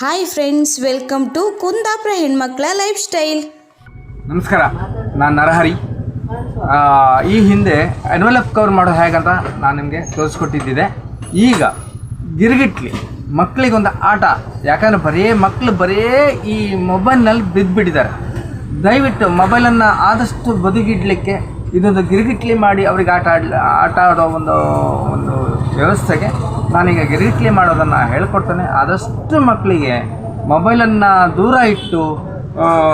Hi friends welcome to Kundapura ಹೆಣ್ಮಕ್ಳ life style ನಮಸ್ಕಾರ, ನಾನು ನರಹರಿ. ಈ ಹಿಂದೆ ಎನ್ವೆಲಪ್ ಕವರ್ ಮಾಡೋದು ಹೇಗಂತ ನಾನು ನಿಮಗೆ ತೋರಿಸ್ಕೊಟ್ಟಿದ್ದಿದೆ. ಈಗ ಗಿರ್ಗಿಟ್ಲಿ ಮಕ್ಕಳಿಗೊಂದು ಆಟ. ಯಾಕಂದರೆ ಬರೀ ಮಕ್ಕಳು ಬರೀ ಈ ಮೊಬೈಲ್ನಲ್ಲಿ ಬಿದ್ದುಬಿಟ್ಟಿದ್ದಾರೆ ದಯವಿಟ್ಟು ಮೊಬೈಲನ್ನು ಆದಷ್ಟು ಬದುಕಿಡಲಿಕ್ಕೆ ಇದೊಂದು ಗಿರ್ಗಿಟ್ಲಿ ಮಾಡಿ ಅವ್ರಿಗೆ ಆಟ ಆಡ್ಲ, ಆಟ ಆಡೋ ಒಂದು ಒಂದು ವ್ಯವಸ್ಥೆಗೆ ನಾನೀಗ ಗಿರಿಟ್ಲಿ ಮಾಡೋದನ್ನು ಹೇಳ್ಕೊಡ್ತೇನೆ. ಆದಷ್ಟು ಮಕ್ಕಳಿಗೆ ಮೊಬೈಲನ್ನು ದೂರ ಇಟ್ಟು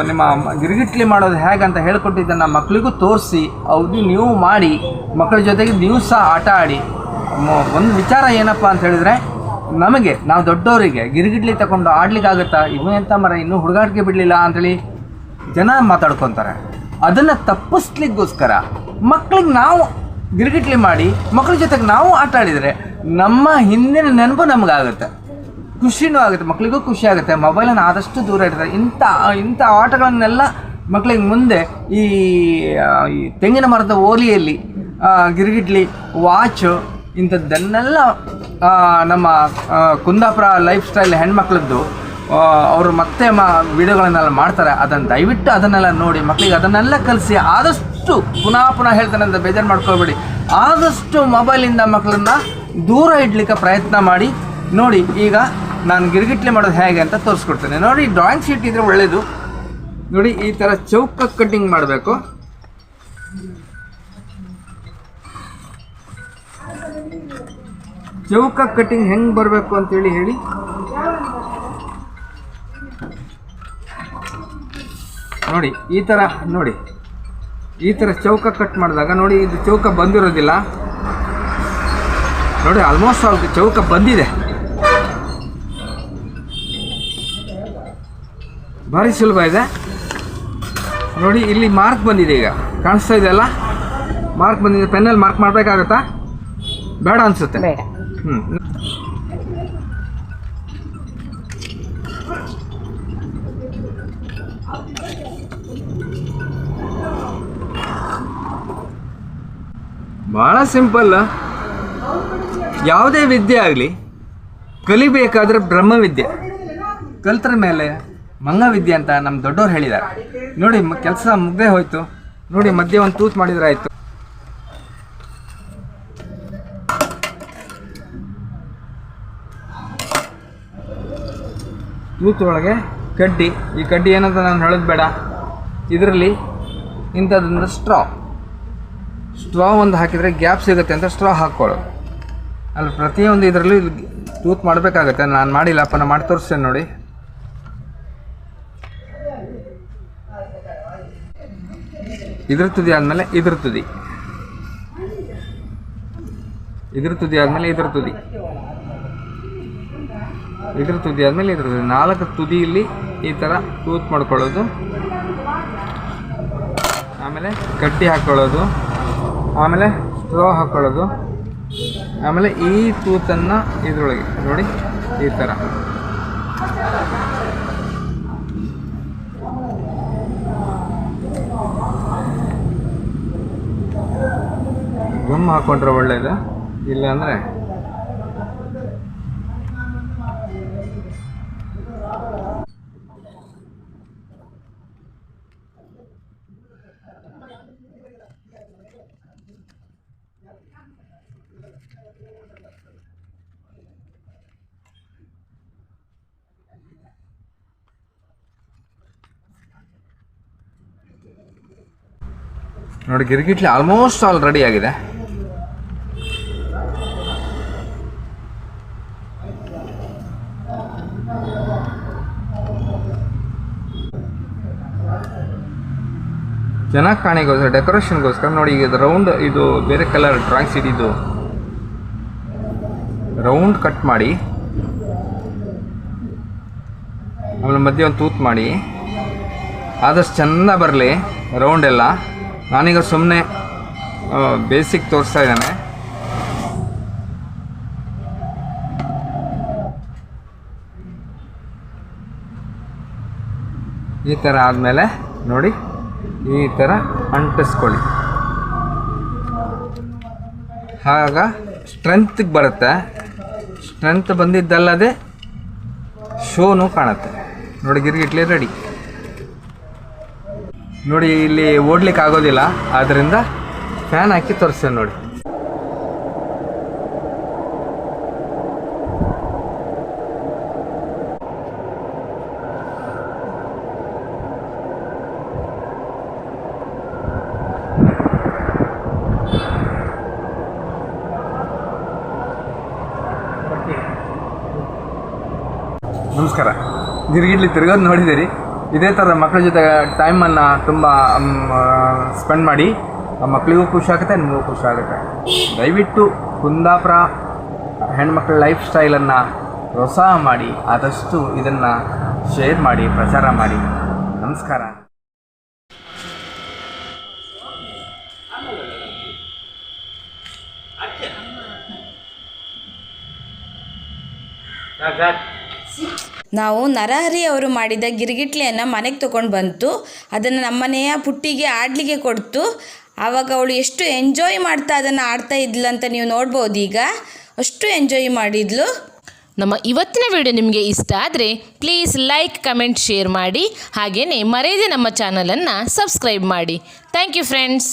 ನಿಮ್ಮ ಗಿರಿಗಿಟ್ಲಿ ಮಾಡೋದು ಮಾಡೋದು ಹೇಗಂತ ಹೇಳ್ಕೊಟ್ಟಿದ್ದನ್ನು ಮಕ್ಕಳಿಗೂ ತೋರಿಸಿ ಅವ್ರಿಗೆ ನೀವು ಮಾಡಿ ಮಕ್ಕಳ ಜೊತೆಗೆ ನೀವು ಸಹ ಆಟ ಆಡಿ. ಒಂದು ವಿಚಾರ ಏನಪ್ಪ ಅಂತ ಹೇಳಿದ್ರೆ, ನಮಗೆ, ನಾವು ದೊಡ್ಡವರಿಗೆ ಗಿರಿಗಿಟ್ಲಿ ತಗೊಂಡು ಆಡ್ಲಿಕ್ಕಾಗುತ್ತಾ? ಇವು ಎಂತ ಮರ, ಇನ್ನೂ ಹುಡುಗಾಟಿಗೆ ಬಿಡಲಿಲ್ಲ ಅಂಥೇಳಿ ಜನ ಮಾತಾಡ್ಕೊತಾರೆ. ಅದನ್ನು ತಪ್ಪಿಸ್ಲಿಕ್ಕೋಸ್ಕರ ಮಕ್ಕಳಿಗೆ ನಾವು ಗಿರಿಗಿಟ್ಲಿ ಮಾಡಿ ಮಕ್ಕಳ ಜೊತೆಗೆ ನಾವು ಆಟ ಆಡಿದರೆ ನಮ್ಮ ಹಿಂದಿನ ನೆನಪು ನಮಗಾಗುತ್ತೆ. ಖುಷಿನೂ ಆಗುತ್ತೆ ಮಕ್ಕಳಿಗೂ ಖುಷಿ ಆಗುತ್ತೆ. ಮೊಬೈಲನ್ನು ಆದಷ್ಟು ದೂರ ಇಡ್ತಾರೆ. ಇಂಥ ಇಂಥ ಆಟಗಳನ್ನೆಲ್ಲ ಮಕ್ಕಳಿಗೆ ಮುಂದೆ ಈ ತೆಂಗಿನ ಮರದ ಓಲಿಯಲ್ಲಿ ಗಿರಿಗಿಡ್ಲಿ ವಾಚು ಇಂಥದ್ದನ್ನೆಲ್ಲ ನಮ್ಮ ಕುಂದಾಪುರ ಲೈಫ್ ಸ್ಟೈಲ್ ಹೆಣ್ಮಕ್ಳದ್ದು ಅವರು ಮತ್ತೆ ಮ, ವಿಡಿಯೋಗಳನ್ನೆಲ್ಲ ಮಾಡ್ತಾರೆ. ಅದನ್ನು ದಯವಿಟ್ಟು ಅದನ್ನೆಲ್ಲ ನೋಡಿ ಮಕ್ಕಳಿಗೆ ಅದನ್ನೆಲ್ಲ ಕಲಿಸಿ ಆದಷ್ಟು ಪುನಃ ಪುನಃ ಹೇಳ್ತಾನೆ ಅಂತ ಬೇಜಾರು ಮಾಡ್ಕೋಬೇಡಿ. ಆದಷ್ಟು ಮೊಬೈಲಿಂದ ಮಕ್ಕಳನ್ನ ದೂರ ಇಡ್ಲಿಕ್ಕೆ ಪ್ರಯತ್ನ ಮಾಡಿ, ನೋಡಿ, ಈಗ ನಾನು ಗಿರ್ಗಿಟ್ಲೆ ಮಾಡೋದು ಹೇಗೆ ಅಂತ ತೋರಿಸ್ಕೊಡ್ತೇನೆ. ನೋಡಿ ಡ್ರಾಯಿಂಗ್ ಶೀಟ್ ಇದ್ರೆ ಒಳ್ಳೆಯದು ನೋಡಿ, ಈ ಥರ ಚೌಕ ಕಟ್ಟಿಂಗ್ ಮಾಡಬೇಕು. ಚೌಕ ಕಟ್ಟಿಂಗ್ ಹೆಂಗೆ ಬರಬೇಕು ಅಂತೇಳಿ ಹೇಳಿ ನೋಡಿ, ಈ ಥರ ನೋಡಿ, ಈ ಥರ ಚೌಕ ಕಟ್ ಮಾಡಿದಾಗ, ನೋಡಿ, ಇದು ಚೌಕ ಬಂದಿರೋದಿಲ್ಲ. ನೋಡಿ ಆಲ್ಮೋಸ್ಟ್ ಅವ್ರಿಗೆ ಚೌಕ ಬಂದಿದೆ. ಭಾರಿ ಸುಲಭ ಇದೆ. ನೋಡಿ ಇಲ್ಲಿ ಮಾರ್ಕ್ ಬಂದಿದೆ ಈಗ. ಕಾಣಿಸ್ತಾ ಇದೆ ಅಲ್ಲ? ಮಾರ್ಕ್ ಬಂದಿದೆ. ಪೆನ್ನಲ್ಲಿ ಮಾರ್ಕ್ ಮಾಡಬೇಕಾಗತ್ತಾ? ಬೇಡ ಅನಿಸುತ್ತೆ. ಹ್ಞೂ ಭಾಳ ಸಿಂಪಲ್ ಯಾವುದೇ ವಿದ್ಯೆ ಆಗಲಿ, ಕಲಿಬೇಕಾದ್ರೆ ಬ್ರಹ್ಮವಿದ್ಯೆ. ಕಲ್ತರ ಮೇಲೆ ಮಂಗವಿದ್ಯೆ ಅಂತ ನಮ್ಮ ದೊಡ್ಡವ್ರು ಹೇಳಿದ್ದಾರೆ ನೋಡಿ ಕೆಲಸ ಮುಗ್ದೇ ಹೋಯ್ತು. ನೋಡಿ, ಮಧ್ಯೆ ಒಂದು ತೂತ್ ಮಾಡಿದ್ರೆ ಆಯಿತು. ಒಳಗೆ ಕಡ್ಡಿ. ಈ ಕಡ್ಡಿ ಏನಂತ ನಾನು ಹೇಳೋದು ಬೇಡ. ಇದರಲ್ಲಿ ಇಂಥದ್ದೊಂದು ಸ್ಟ್ರಾ ಸ್ಟ್ರಾ ಒಂದು ಹಾಕಿದರೆ ಗ್ಯಾಪ್ ಸಿಗುತ್ತೆ ಅಂತ ಸ್ಟ್ರಾ ಹಾಕ್ಕೊಳ್ಳೋದು. ಅಲ್ಲಿ ಪ್ರತಿಯೊಂದು ಇದರಲ್ಲೂ ತೂತ್ ಮಾಡಬೇಕಾಗತ್ತೆ. ನಾನು ಮಾಡಿಲ್ಲಪ್ಪ ನಾನು ಮಾಡಿ ತೋರಿಸ್ತೇನೆ ನೋಡಿ. ಇದ್ರ ತುದಿ ಆದಮೇಲೆ ಇದ್ರ ತುದಿ. ಇದ್ರ ತುದಿ ಆದಮೇಲೆ ಇದ್ರ ತುದಿ. ಇದ್ರ ತುದಿ ಆದಮೇಲೆ ಇದ್ರ ತುದಿ. ನಾಲ್ಕು ತುದಿಯಲ್ಲಿ ಈ ಥರ ತೂತ್ ಮಾಡ್ಕೊಳ್ಳೋದು. ಆಮೇಲೆ ಕಟ್ಟಿ ಹಾಕ್ಕೊಳ್ಳೋದು ಆಮೇಲೆ ಸ್ಟ್ರೋ ಹಾಕ್ಕೊಳ್ಳೋದು ಆಮೇಲೆ ಈ ತೂತನ್ನು ಇದರೊಳಗೆ ನೋಡಿ ಈ ಥರ ಗಮ್ ಹಾಕೊಂಡ್ರೆ ಒಳ್ಳೆಯದು ಇಲ್ಲಾಂದರೆ ನೋಡಿ, ಗಿರ್ಗಿಟ್ಲಿ ಆಲ್ಮೋಸ್ಟ್ ಆಲ್ ರೆಡಿ ಆಗಿದೆ. ಚೆನ್ನಾಗಿ ಕಾಣಿಗೋಸ್ಕರ ಡೆಕೋರೇಷನ್ಗೋಸ್ಕರ ನೋಡಿ, ಈಗ ರೌಂಡ್ ಇದು ಬೇರೆ ಕಲರ್ ಡ್ರಾಯಿಂಗ್ ಶೀಟ್ ಇದು. ರೌಂಡ್ ಕಟ್ ಮಾಡಿ, ಆಮೇಲೆ ಮಧ್ಯೆ ಒಂದು ತೂತ್ ಮಾಡಿ. ಆದಷ್ಟು ಚೆಂದ ಬರಲಿ ರೌಂಡ್ ಎಲ್ಲ. ನಾನೀಗ ಸುಮ್ಮನೆ ಬೇಸಿಕ್ ತೋರಿಸ್ತಾ ಇದ್ದಾನೆ. ಈ ಥರ ಆದಮೇಲೆ ನೋಡಿ, ಈ ಥರ ಅಂಟಿಸ್ಕೊಳ್ಳಿ. ಆಗ ಸ್ಟ್ರೆಂತ್ಗೆ ಬರುತ್ತೆ. ಸ್ಟ್ರೆಂತ್ ಬಂದಿದ್ದಲ್ಲದೆ ಶೋನು ಕಾಣುತ್ತೆ. ನೋಡಿ, ಗಿರ್ಗಿಟ್ಲೆ ರೆಡಿ ನೋಡಿ ಇಲ್ಲಿ ಓಡ್ಲಿಕ್ಕೆ ಆಗೋದಿಲ್ಲ. ಆದ್ದರಿಂದ ಫ್ಯಾನ್ ಹಾಕಿ ತೋರಿಸ್ತೇನೆ ನೋಡಿ. ನಮಸ್ಕಾರ. ಗಿರ್ಗಿಡ್ಲಿ ತಿರ್ಗೋದು ನೋಡಿದ್ದೀರಿ? ಇದೇ ಥರ ಮಕ್ಕಳ ಜೊತೆ ಟೈಮನ್ನು ತುಂಬ ಸ್ಪೆಂಡ್ ಮಾಡಿ ಮಕ್ಕಳಿಗೂ ಖುಷಿ ಆಗುತ್ತೆ, ನಿಮಗೂ ಖುಷಿ ಆಗುತ್ತೆ. ದಯವಿಟ್ಟು ಕುಂದಾಪುರ ಹೆಣ್ಮಕ್ಳ ಲೈಫ್ ಸ್ಟೈಲನ್ನು ಪ್ರೋತ್ಸಾಹ ಮಾಡಿ, ಆದಷ್ಟು ಇದನ್ನು ಶೇರ್ ಮಾಡಿ, ಪ್ರಚಾರ ಮಾಡಿ. ನಮಸ್ಕಾರ. ನಾವು ನರಹರಿ ಅವರು ಮಾಡಿದ ಗಿರಿಗಿಟ್ಲೆಯನ್ನು ಮನೆಗೆ ತೊಗೊಂಡು ಬಂತು. ಅದನ್ನು ನಮ್ಮನೆಯ ಪುಟ್ಟಿಗೆ ಆಡಲಿಕ್ಕೆ ಕೊಡ್ತು. ಆವಾಗ ಅವಳು ಎಷ್ಟು ಎಂಜಾಯ್ ಮಾಡ್ತಾ ಅದನ್ನು ಆಡ್ತಾ ಇದ್ಲಂತ ನೀವು ನೋಡ್ಬೋದು ಈಗ. ಅಷ್ಟು ಎಂಜಾಯ್ ಮಾಡಿದ್ಲು. ನಮ್ಮ ಇವತ್ತಿನ ವಿಡಿಯೋ ನಿಮಗೆ ಇಷ್ಟ ಆದರೆ ಪ್ಲೀಸ್ ಲೈಕ್ ಕಮೆಂಟ್ ಶೇರ್ ಮಾಡಿ. ಹಾಗೆಯೇ ಮರೆಯದೆ ನಮ್ಮ ಚಾನಲನ್ನು ಸಬ್ಸ್ಕ್ರೈಬ್ ಮಾಡಿ. Thank you friends